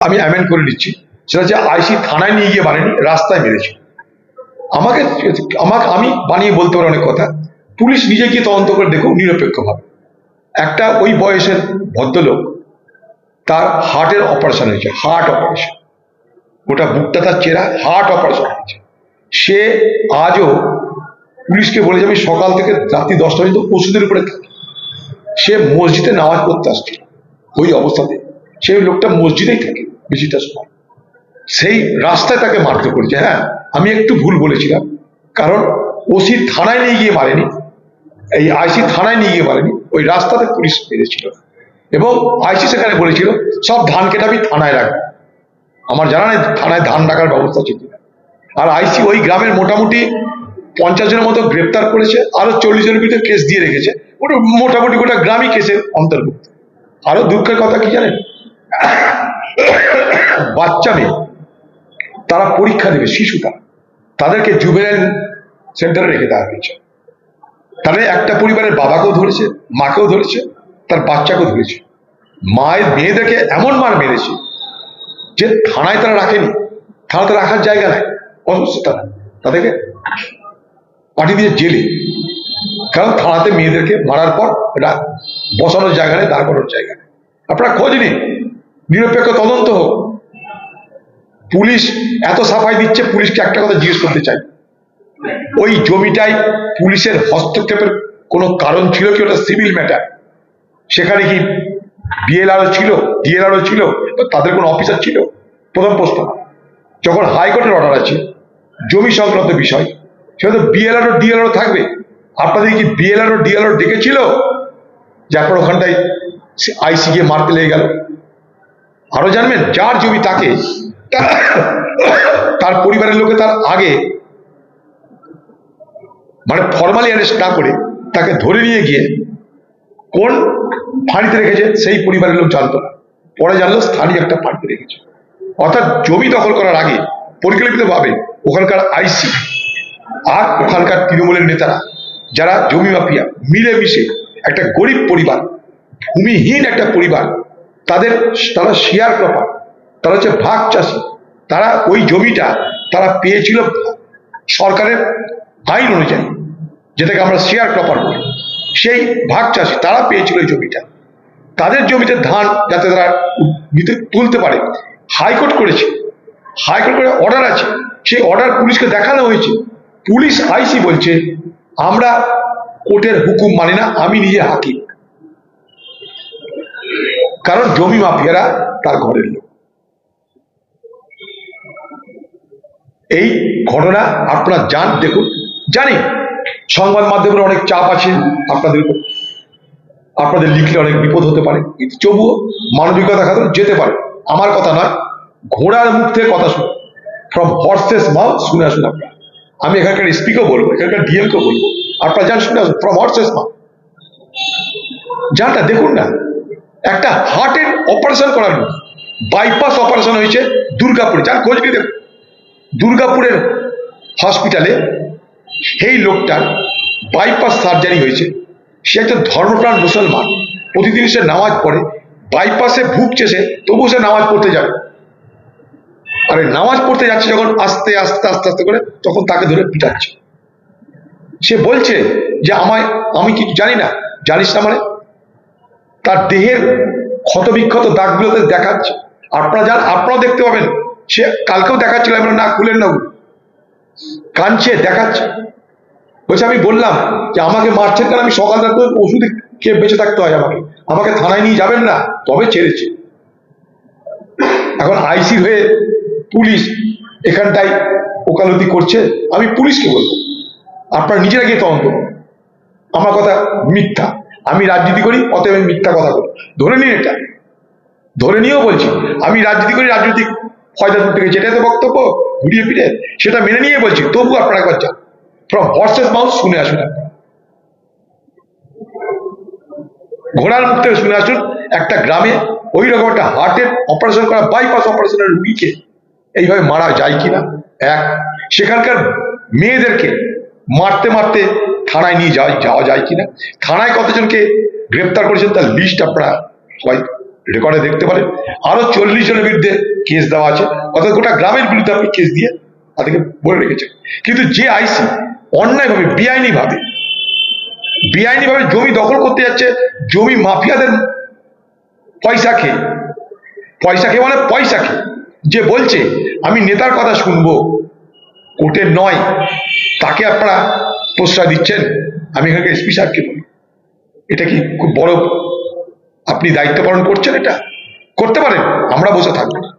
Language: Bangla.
আমি অ্যামেন্ড করে নিচ্ছি সেটা হচ্ছে আইসি থানায় নিয়ে গিয়ে মারেনি রাস্তায় মেরেছে। আমাকে আমাকে আমি বানিয়ে বলতে পারি অনেক কথা। পুলিশ নিজে গিয়ে তদন্ত করে দেখুক নিরপেক্ষভাবে। একটা ওই বয়সের ভদ্রলোক, তার হার্টের অপারেশন হয়েছে হার্ট অপারেশন গোটা বুকটা তার চেরা হার্ট অপারেশন হয়েছে। সে আজও পুলিশকে বলেছে আমি সকাল থেকে রাত্রি দশটা পর্যন্ত ওষুধের উপরে থাকি। সে মসজিদে নামাজ পড়তে আসছিল। ওই অবস্থাতে। সেই লোকটা মসজিদেই থাকে। বেশিটা সময় সেই রাস্তায় তাকে মারতে করেছে। হ্যাঁ আমি একটু ভুল বলেছিলাম। কারণ ওসি থানায় নিয়ে গিয়ে মারেনি। এই আইসি থানায় নিয়ে গিয়ে মারেনি। ওই রাস্তাতে পুলিশ মেরেছিল এবং আইসি সেখানে বলেছিল, সব ধান কেটাবি থানায় রাখবে। আমার জানা নেই, থানায় ধান রাখার ব্যবস্থা ছিল আর আইসি ওই গ্রামের মোটামুটি পঞ্চাশ জনের মতো গ্রেপ্তার করেছে, আরও চল্লিশ জনের বিরুদ্ধে কেস দিয়ে রেখেছে। ওটা মোটামুটি গোটা গ্রামই কেসের অন্তর্ভুক্ত। আরও দুঃখের কথা কি জানেন? বাচ্চা মেয়ে, তারা পরীক্ষা দেবে, শিশুটা। তাদেরকে জুবেনাইল সেন্টারে রেখে দেওয়া হয়েছে। তাহলে একটা পরিবারের বাবাকেও ধরেছে, মাকেও ধরেছে, তার বাচ্চাকেও ধরেছে। মায়ের মেয়েদেরকে এমন মার মেরেছে যে থানায় তারা রাখেনি। থানাতে রাখার জায়গা নাই, অসুস্থ তাদেরকে পাঠিয়ে দিয়ে জেলে। কারণ থানাতে মেয়েদেরকে মারার পর বসানোর জায়গা নেই, দাঁড় করানোর জায়গা নেই। আপনারা খোঁজ নিন। নিরপেক্ষ তদন্ত হোক। পুলিশ এত সাফাই দিচ্ছে, পুলিশকে একটা কথা জিজ্ঞেস করতে চাই। ওই জমিটায় পুলিশের হস্তক্ষেপের কোনো কারণ ছিল কি? ওটা সিভিল ম্যাটার। সেখানে কি বিএলআরও ছিল? ডিএলআরও ছিল? তাদের কোনো অফিসার ছিল? প্রথম প্রশ্ন। যখন হাইকোর্টের অর্ডার আছে, জমি সংক্রান্ত বিষয় সেটা তো বিএলআরও ডিএলআরও থাকবে। আপনাদের কি বিএলআরও ডিএলআরও ডেকেছিল? যে আপনার ওখানটায় আইসি গিয়ে মারতে লেগে গেল। আরও জানবেন, যার জমি তাকে, তার পরিবারের লোকে তার আগে মানে ফর্মালি অ্যারেস্ট না করে তাকে ধরে নিয়ে গিয়ে কোন ফাঁড়িতে রেখেছে, সেই পরিবারের লোক জানতো না। পরে জানলো স্থানীয় একটা ফাঁড়িতে রেখেছে। অর্থাৎ জমি দখল করার আগে পরিকল্পিতভাবে ওখানকার আইসি আর ওখানকার তৃণমূলের নেতারা, যারা জমি মাফিয়া, মিলেমিশে একটা গরিব পরিবার, ভূমিহীন একটা পরিবার তাদের, তারা শেয়ার ক্রপার তারা হচ্ছে ভাগ চাষি। তারা ওই জমিটা তারা পেয়েছিল সরকারের আইন অনুযায়ী, যেটাকে আমরা শেয়ার ক্রপার বলি। সেই ভাগ চাষি তারা পেয়েছিল ওই জমিটা। তাদের জমিতে ধান যাতে তারা তুলতে পারে। হাইকোর্ট করেছে। হাইকোর্ট করে অর্ডার আছে। সেই অর্ডার পুলিশকে দেখানো হয়েছে। পুলিশ আইসি বলছে, আমরা কোর্টের হুকুম মানি না, আমি নিজে হাকিম। কারণ জমি মাফিয়ারা তার ঘরের লোক। এই ঘটনা আপনারা যান, দেখুন। জানি, সংবাদ মাধ্যমের অনেক চাপ আছে আপনাদের উপর। আপনাদের লিখলে অনেক বিপদ হতে পারে। কিন্তু তবুও মানবিকতা খাতে যেতে পারে। আমার কথা নয়, ঘোড়ার মুখ থেকে কথা শুনুন। ফ্রম হর্সেস মাউথ শুনে আসুন আপনারা। আমি এখানকার স্পিকও বলব, এখানকার ডিএম কেও বলব। আপনারা যান, শুনে আসুন ফ্রম হর্সেস মাউথ যানটা দেখুন না। একটা হার্টের অপারেশন করার বাইপাস অপারেশন হয়েছে দুর্গাপুরে। যান খোঁজ নিয়ে দুর্গাপুরের হসপিটালে সেই লোকটার বাইপাস সার্জারি হয়েছে। সে একটা ধর্মপ্রাণ মুসলমান। প্রতিদিন সে নামাজ পড়ে। বাইপাসে ভুগছে সে তবু সে নামাজ পড়তে যাবে আরে নামাজ পড়তে যাচ্ছে যখন আস্তে আস্তে আস্তে আস্তে করে, তখন তাকে ধরে পিটাচ্ছে। সে বলছে যে আমায়, আমি কিছু জানি না। জানিস না মানে? তার দেহের ক্ষতবিক্ষত দাগগুলোতে দেখাচ্ছে। আপনারা যান আপনারাও দেখতে পাবেন। সে কালকেও দেখাচ্ছিল আমরা না খুলেন না। কাঁদছে দেখাচ্ছে। বলছে, আমি বললাম যে আমাকে মারছেন কারণ আমি সকাল রাত ওষুধ খেয়ে বেঁচে থাকতে হয় আমাকে। আমাকে থানায় নিয়ে যাবেন না, তবে ছেড়েছে। এখন আইসি হয়ে পুলিশ এখানটায় ওকালতি করছে। আমি পুলিশকে বলব, আপনারা নিজেরা গিয়ে তদন্ত আমার কথা মিথ্যা। আমি রাজনীতি করি, অতএব আমি মিথ্যা কথা বলি। ধরে নিন এটা। ধরে নিয়েও বলছি, আমি রাজনীতি করি, রাজনৈতিক ফয়দা তুলতে গেছি এটাই তো বক্তব্য ঘুরিয়ে ফিরে, সেটা মেনে নিয়ে বলছি তবু আপনারা একবার যান। ফ্রম হর্সেস মাউথ শুনে আসুন ঘোড়ার মুখ থেকে শুনে আসুন, একটা গ্রামে ওই রকম একটা হার্টের অপারেশন করা বাইপাস অপারেশনের রুগীকে এইভাবে মারা যায় কিনা? এক, সেখানকার মেয়েদেরকে মারতে মারতে থানায় নিয়ে যাওয়া যাওয়া যায় কিনা? থানায় কতজনকে গ্রেপ্তার করেছেন তার লিস্ট আপনারা সবাই রেকর্ডে দেখতে পারেন। আরও চল্লিশ জনের বিরুদ্ধে কেস দেওয়া আছে। অর্থাৎ গোটা গ্রামের বিরুদ্ধে আপনি কেস দিয়ে তাদেরকে বলে রেখেছেন। কিন্তু যে আইসি অন্যায়ভাবে বেআইনি ভাবে জমি দখল করতে যাচ্ছে, জমি মাফিয়াদের পয়সা খেয়ে। পয়সা খেয়ে মানে পয়সা খেয়ে। যে বলছে, আমি নেতার কথা শুনব কোর্টের নয়, তাকে আপনারা প্রশ্রয় দিচ্ছেন, আমি এখানে এসপি সাহেবকে বলি, এটা কি খুব বড়, আপনি দায়িত্ব পালন করছেন এটা? করতে পারেন, আমরা বসে থাকব। না